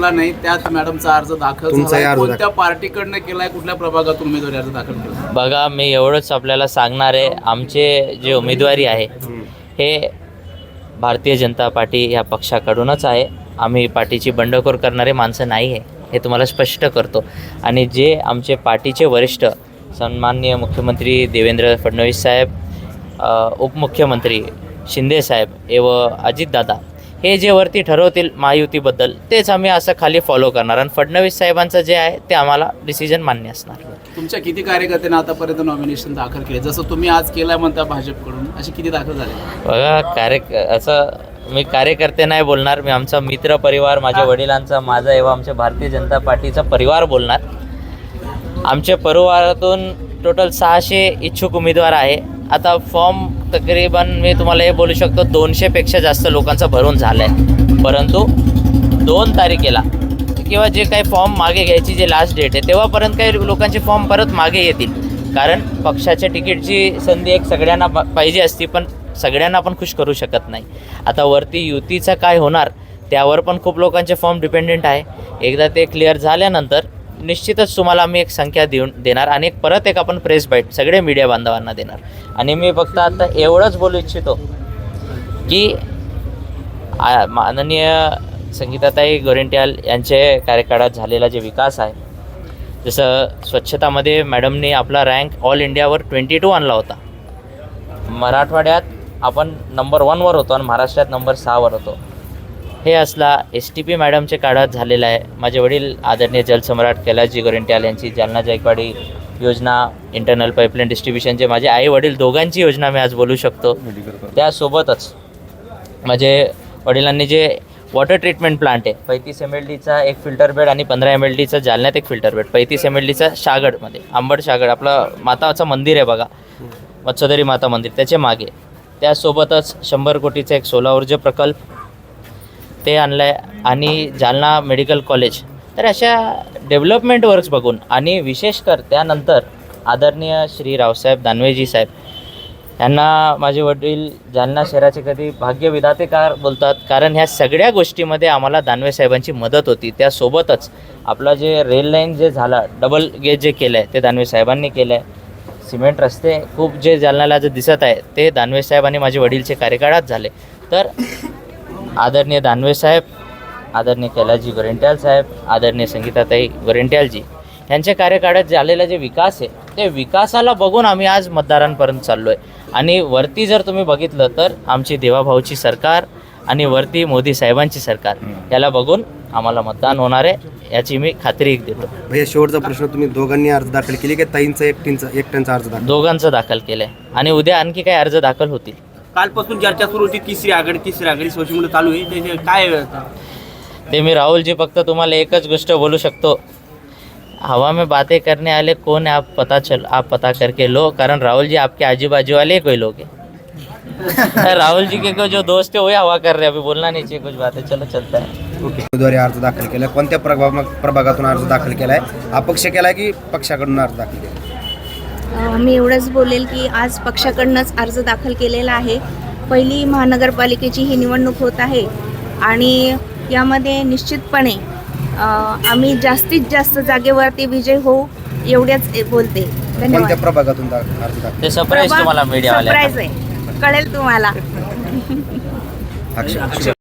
सुटला नाही त्यात मॅडमचा अर्ज दाखल तुमचाही झाला अर्ज कोणत्या पार्टीकडनं केलाय कुठल्या प्रभागातून उमेदवारी अर्ज दाखल केला बघा मी एवढंच आपल्याला सांगणार आहे. आमचे जे उमेदवारी आहे हे भारतीय जनता पार्टी ह्या पक्षाकडूनच आहे. आम्ही पार्टीची बंडखोर करणारे माणसं नाही आहे हे तुम्हाला स्पष्ट करतो. आणि जे आमचे पार्टीचे वरिष्ठ सन्माननीय मुख्यमंत्री देवेंद्र फडणवीस साहेब अ, उपमुख्यमंत्री शिंदे साहेब एव अजितदादा हे जे वरती ठरवतील महायुतीबद्दल तेच आम्ही असं खाली फॉलो करणार. आणि फडणवीस साहेबांचं जे आहे ते आम्हाला डिसिजन मान्य असणार. तुमच्या किती कार्यकर्त्यांनी आतापर्यंत नॉमिनेशन दाखल केले? जसं तुम्ही आज केलाय म्हणता भाजपकडून असे किती दाखल झाले? बघा कार्य असं मी कार्यकर्ते नाही बोलणार मी आमचा मित्र परिवार माझ्या वडिलांचा माझा एवं आमच्या भारतीय जनता पार्टीचा परिवार बोलणार. आमच्या परिवारातून टोटल सहाशे इच्छुक उमेदवार आहे. आता फॉर्म तकरीबन मी तुम्हाला हे बोलू शकतो दोनशेपेक्षा जास्त लोकांचा भरून झालं आहे परंतु दोन तारखेला किंवा जे काही फॉर्म मागे घ्यायची जे लास्ट डेट आहे तेव्हापर्यंत काही लोकांचे फॉर्म परत मागे येतील. कारण पक्षाच्या तिकीटची संधी एक सगळ्यांना पाहिजे असती पण सगळ्यांना आपण खुश करू शकत नाही. आता वरती युतीचं काय होणार त्यावर पण खूप लोकांचे फॉर्म डिपेंडेंट आहे. एकदा ते क्लिअर झाल्यानंतर निश्चितच तुम्हाला आम्ही एक संख्या देऊन देणार आणि एक परत एक आपण प्रेस बाईट सगळे मीडिया बांधवांना देणार. आणि मी फक्त आता एवढंच बोलू इच्छितो की माननीय संगीताताई गोरेंट्याल यांचे कार्यकाळात झालेला जे विकास आहे जसं स्वच्छतामध्ये मॅडमने आपला रँक ऑल इंडियावर ट्वेंटी टू आणला होता. मराठवाड्यात आपण नंबर वनवर होतो आणि महाराष्ट्रात नंबर सहावर होतो. हे असला एस टी पी मॅडमच्या काळात झालेला आहे. माझे वडील आदरणीय जलसम्राट कैलासजी गोरेंट्याल यांची जालना जायकवाडी योजना इंटरनल पाईपलाईन डिस्ट्रीब्युशनचे माझे आई वडील दोघांची योजना मी आज बोलू शकतो. त्यासोबतच माझे वडिलांनी जे वॉटर ट्रीटमेंट प्लांट आहे पैतीस एम एल डीचा एक फिल्टर बेड आणि पंधरा एम एल डीचा जालन्यात एक फिल्टर बेड पैतीस एम एल डीचा शागडमध्ये आंबड शागड आपलं माताचं मंदिर आहे बघा. मत्स्योदरी माता मंदिर त्याच्यामागे. त्यासोबतच शंभर कोटीचा एक सोला ऊर्जा प्रकल्प ते आणलं आहे आणि जालना मेडिकल कॉलेज. तर अशा डेव्हलपमेंट वर्क्स बघून आणि विशेष कर त्यानंतर आदरणीय श्री रावसाहेब दानवेजी साहेब यांना माझे वडील जालना शहराचे कधी भाग्यविधातेकार बोलतात. कारण ह्या सगळ्या गोष्टीमध्ये आम्हाला दानवे साहेबांची मदत होती. त्यासोबतच आपलं जे रेल लाईन जे झाला डबल गेज जे केलं आहे ते दानवे साहेबांनी केलं आहे सिमेंट रस्ते खूप जे जालन्याला जे दिसत आहे ते दानवे साहेब आणि माझे वडीलचे कार्यकाळात झाले. तर आदरणीय दानवे साहेब आदरणीय कैलासजी गोरेंट्याल साहेब आदरणीय संगीताताई गोरेंट्यालजी यांच्या कार्यकाळात झालेला जे विकास आहे ते विकासाला बघून आम्ही आज मतदारांपर्यंत चाललो आहे आणि वरती जर तुम्ही बघितलं तर आमची देवाभाऊची सरकार आणि वरती मोदी साहेबांची सरकार याला बघून आम्हाला मतदान होणार आहे याची मी खात्री देतो. भैया शेवटचा प्रश्न तुम्ही दोघांनी अर्ज दाखल केले की ताईंचा एकटींचा एकट्यांचा अर्ज दाखल? दोघांचं दाखल केलं आहे आणि उद्या आणखी काही अर्ज दाखल होतील. कालपासून चर्चा सुरू होती तिसरी आघाडी तिसरी आघाडी सोशल मीडिया चालू आहे त्याचे काय ते मी राहुलजी फक्त तुम्हाला एकच गोष्ट बोलू शकतो. हवा में बातें करने वाले कौन है आप पता चल आप पता करके लो कारण राहुल जी आपके आजू बाजू वाले कोई लोग हैं. राहुल जी के को जो दोस्त है वही हवा कर रहे हैं. अभी बोलना नहीं चाहिए कुछ बातें चलो चलता है. ओके. उमेदवारी अर्ज़ दाखल केला कोणत्या प्रभाग प्रभागातून अर्ज़ दाखल केलाय? अपक्ष केलाय की पक्षाकडून अर्ज़ दाखल केला मी एवढंच बोलेल की आज पक्षाकडनंच अर्ज दाखल केलेला आहे. पहिली महानगरपालिकेची ही निवडणूक होत आहे आणि यामध्ये निश्चितपणे आम्ही जास्तीत जास्त जागेवरती विजय होऊ एवढ्याच बोलते. धन्यवाद. प्रभागातून दा- अर्ज दाखल ते सरप्राईज तुम्हाला मीडियावाले सरप्राईज आहे. कळेल तुम्हाला.